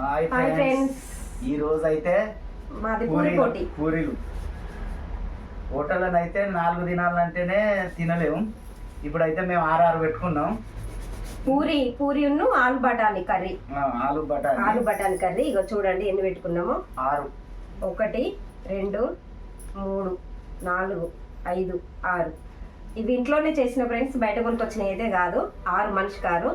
Hi friends ఈ రోజు అయితే మాది పూరి పూరీలు. హోటల్లో అయితే నాలుగు దినాలంటేనే తినలేము. ఇప్పుడైతే మేము ఆరు ఆరు పెట్టుకున్నాం. పూరి పూరి ఉన్ను ఆలు బఠానీ కర్రీ. ఆలు బటానీ ఆలు బఠానీ కర్రీ. ఇగో చూడండి ఎన్ని పెట్టుకున్నాము. ఆరు. ఒకటి రెండు మూడు నాలుగు ఐదు ఆరు. ఇవి ఇంట్లోనే చేసిన ఫ్రెండ్స్ బయట కొనుకొచ్చినాయి అయితే కాదు. ఆరు మనిషి కారు.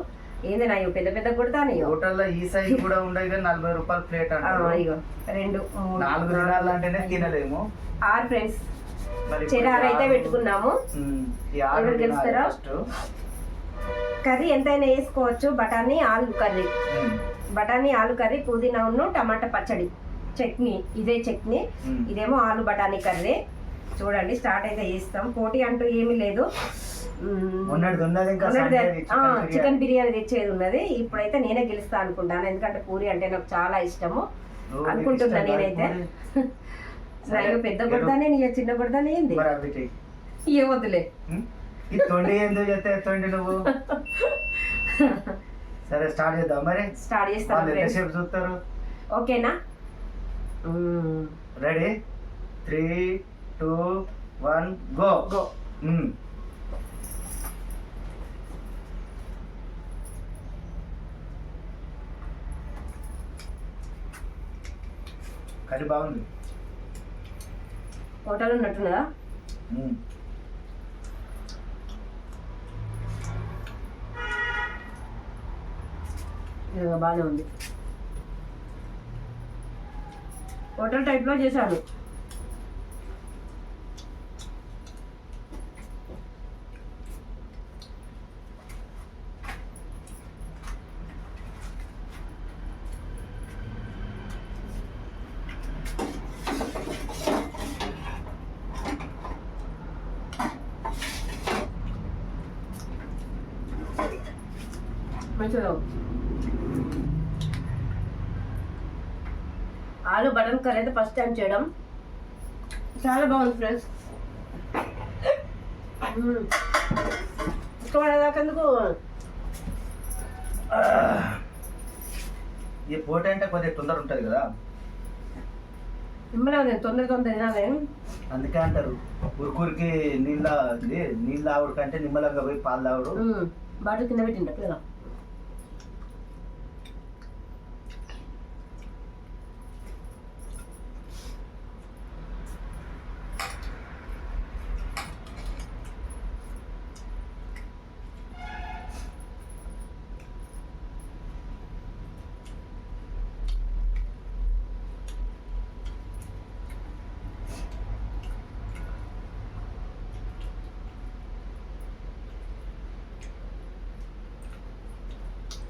ఏంది ఇవి పెద్ద పెద్ద కొడతాను హోటల్లో ఈ సైజ్ కూడా ఉండేవి కానీ నలభై రూపాయలు ప్లేట్ ఇగో రెండు నాలుగు దినాలంటేనే తినలేము. ఆరు ఫ్రెండ్స్ చెరారు అయితే పెట్టుకున్నాము. ఎవరు గెలుస్తారా? కర్రీ ఎంతైనా వేసుకోవచ్చు. బఠానీ ఆలు కర్రీ. బఠానీ ఆలు కర్రీ పుదీనా ఉన్ను టమాటా పచ్చడి. చట్నీ ఇదే చట్నీ. ఇదేమో ఆలు బఠానీ కర్రీ. చూడండి స్టార్ట్ అయితే చేస్తాం. పోటీ అంటూ ఏమీ లేదు. చికెన్ బిర్యానీ. తెచ్చేది ఉన్నది. ఇప్పుడైతే నేనే గెలుస్తా అనుకుంటాను. ఎందుకంటే పూరి అంటే నాకు చాలా ఇష్టము. అనుకుంటున్నా నేనైతే. పూరి? సరే, నాకు పెద్ద. కొడతానే నీ చిన్న కొడతానే ఏంది. ఏ వద్దులే. తొండి ఎందుకు చెప్తే తొండి నువ్వు. సరే స్టార్ట్ చేద్దాం మరి. స్టార్ట్ చేస్తాను ఎంతసేపు చూస్తారు? ఓకేనా. Ready? Three two one go. Go. Curry బాగుంది. హోటల్ ఉన్నట్టున్నదా? బాగానే ఉంది. హోటల్ టైప్లో చేశాను మంచిగా ఆలు బటన్ కర్రీ అయితే ఫస్ట్ టైం చేయడం. చాలా బాగుంది ఫ్రెండ్స్ ఇష్టపడేదాకెందుకు ఈ పోటీ అంటే కొద్దిగా తొందర ఉంటుంది కదా. నేను తొందర తొందర తినాలి. అందుకే అంటారు ఉరుకురికి నీళ్ళ నీళ్ళు ఆవుడు కంటే నిమ్మలంగా పోయి పాలు తాగుడు. బాటిల్ కింద పెట్టిండ పిల్లగా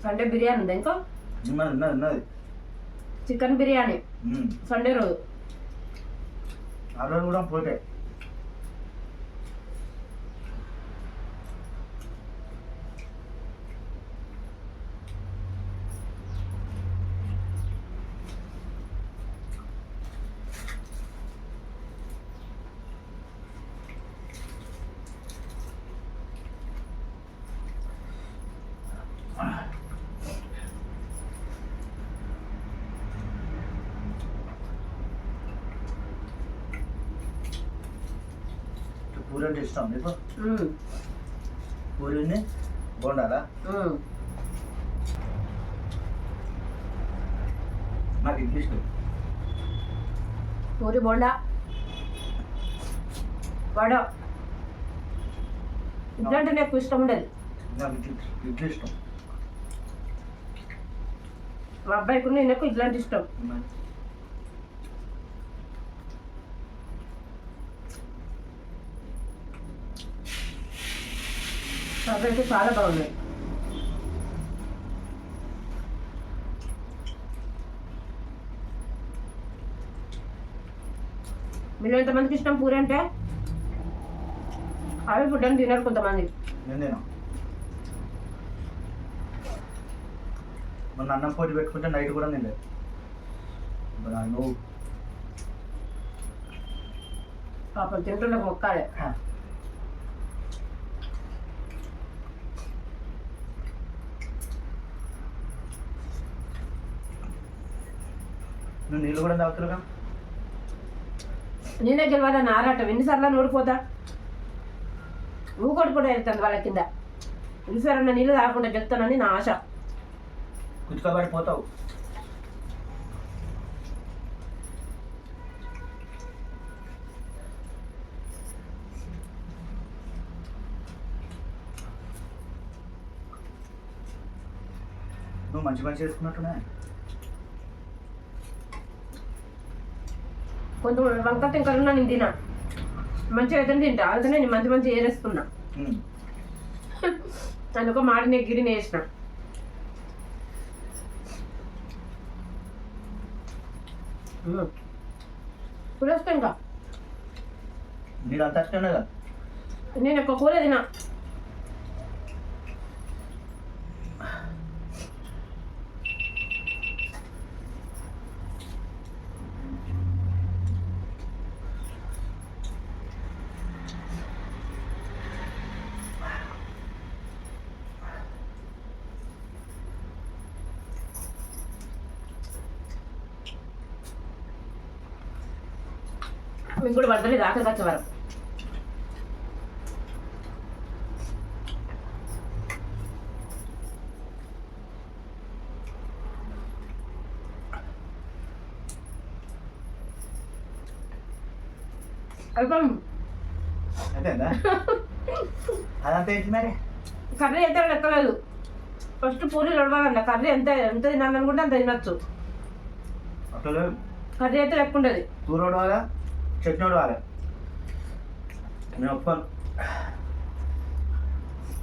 సండే బిర్యానీ ఉంది ఇంకా చికెన్ బిర్యానీ. సండే రోజు ఆ రోజు కూడా పోటే పూరి అంటే ఇష్టం మ్మ్. పూరిని బోండాలా. నాకు ఇడ్లీ ఇష్టం పూరి బోండా. వడ. ఇట్లాంటి నాకు ఇష్టం ఉండదు. నాకు ఇడ్లీ ఇష్టం. మా అబ్బాయికి నాకు ఇట్లాంటి ఇష్టం. అబ్బాయికి చాలా బాగున్నాయి. మీరు ఎంతమందికి ఇష్టం పూరి అంటే? అవి ఫుడ్ అని తినరు కొంతమంది. నేను మొన్న అన్నం పోటీ పెట్టుకుంటే నైట్ కూడా నేను నువ్వు? పాపం తింటున్నకు మొక్కాలే నువ్వు నీళ్ళు కూడా తాగుతురుగా నేనే గెలవాలని ఆరాటం. ఎన్నిసార్లు ఓడిపోతా ఊకొడు కూడా వెళ్తాను వాళ్ళ కింద. ఎన్నిసార్లు నీళ్ళు తాగకుండా గెలుతానని నా ఆశ. కుచ్చుకోబడి పోతావు నువ్వు మంచి మంచి చేసుకున్నట్టున్నా కొంచెం వంక తింకరున్నా నేను తినా. మంచిగా అయితే తింటా. అందుకనే నేను మంచి మంచి ఏరేసుకున్నా. అందుకో మాడిన గిరిని వేసిన ఇప్పుడు వస్తా ఇంకా? నేను ఎక్కువ కూర తినా. మీకు కూడా పడతలేదు ఆకలి వచ్చే వరకు అదంతా ఏంటి మరి? కర్రీ అయితే లెక్కలేదు. ఫస్ట్ పూరీలు ఉడవాలన్న కర్రీ ఎంత ఎంత తినాలనుకుంటే అంత తినచ్చు. కర్రీ అయితే లెక్క ఉండదు కూర చట్నీ వడవాలా నేను ఒప్పుకోను.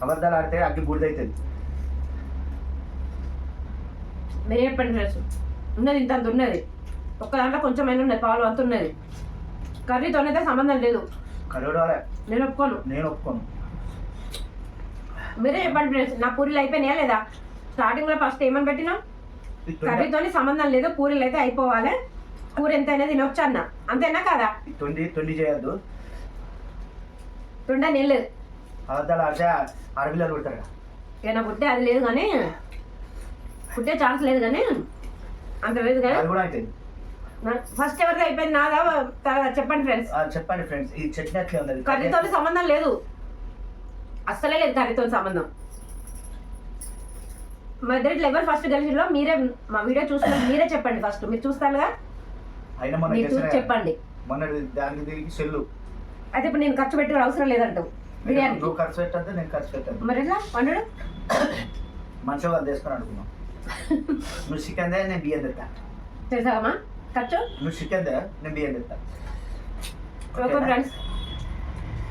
అబద్ధాలు ఆడితే అగ్గి బూడిదవుతుంది మీరే చెప్పండి ఫ్రెండ్స్? ఉన్నది ఇంత అంత ఉన్నది. ఒక్క దాంట్లో కొంచెం అయినా ఉన్నది పాలు అంత ఉన్నది. కర్రీతోనైతే సంబంధం లేదు. కర్రీ వడవాలా నేను ఒప్పుకోను. నేను ఒప్పుకోను. మీరే చెప్పండి ఫ్రెండ్స్ నా పూరీలు అయిపోయినాయా లేదా? స్టార్టింగ్లో ఫస్ట్ ఏమని పెట్టినా? కర్రీతోని సంబంధం లేదు పూరీలు అయితే అయిపోవాలి. కూర ఎంత అయినా తినొచ్చు అన్న అంతేనా కాదా? తొండి తొండి చేయొద్దు. తుండ నీళ్ళు అబద్ధాలు ఆడితే అడవిలో కొడతారు ఇక నా పుట్టే అది లేదు కానీ పుట్టే ఛాన్స్ లేదు కానీ అంత లేదు కానీ అది కూడా ఫస్ట్ ఎవరిది అయిపోయింది నాదా? చెప్పండి ఫ్రెండ్స్ చెప్పండి ఫ్రెండ్స్ ఈ చట్నీ అట్లే ఉన్నది కర్రీతో సంబంధం లేదు. అస్సలే లేదు కర్రీతో సంబంధం. మా ఇద్దరిలో ఎవరు ఫస్ట్ గెలిచిందో మీరే మా వీడియో చూస్తున్నారు మీరే చెప్పండి ఫస్ట్ మీరు చూస్తారుగా అయినా చేసిన- చెప్పండి. మొన్న దానికి తిరిగి సెల్లు. అయితే ఇప్పుడు నేను ఖర్చు పెట్టే అవసరం లేదంటావు. బిర్యానీ. నువ్వు ఖర్చు పెట్టద్దు నేను ఖర్చు పెట్టద్దు. మరి ఎట్లా వండడు మంచిగా వాళ్ళు తీసుకొని అనుకున్నాం నువ్వు చికెన్ దే నేను బియ్యం తెస్తా చేసావమ్మా? ఖర్చు? నువ్వు చికెన్ దే నేను బియ్యం తెస్తా ఓకే ఫ్రెండ్స్.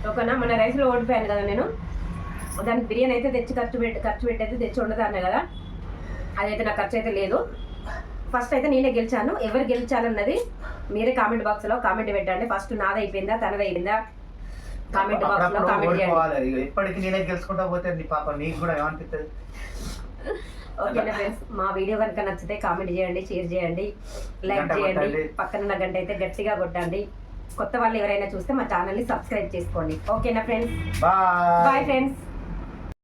ఓకేనా? మన రైస్లో ఓడిపోయాను కదా నేను. దానికి బిర్యానీ అయితే తెచ్చి ఖర్చు పెట్టి ఖర్చు పెట్టి అయితే తెచ్చి ఉండదాన్ని కదా. అదైతే నాకు ఖర్చు అయితే లేదు. ఫస్ట్ అయితే నేనే గెలిచాను. ఎవరు గెలిచాలన్నది మీరే కామెంట్ బాక్స్లో కామెంట్ పెట్టండి. ఫస్ట్ నాది అయిపోయిందా? తనది అయిపోయిందా? కామెంట్ బాక్స్లో అప్పుడప్పుడు కామెంట్ చేయండి. నేనే గెలుచుకుంటా పోతే నీ పాప నీకు కూడా ఏమనిపిస్తుంది ఓకేనా ఫ్రెండ్స్ మా వీడియో కనుక నచ్చితే కామెంట్ చేయండి షేర్ చేయండి లైక్ చేయండి. పక్కన ఉన్న గంట అయితే గట్టిగా కొట్టండి. కొత్త వాళ్ళు ఎవరైనా చూస్తే మా ఛానల్ని సబ్స్క్రైబ్ చేసుకోండి. ఓకేనా ఫ్రెండ్స్ బాయ్ ఫ్రెండ్స్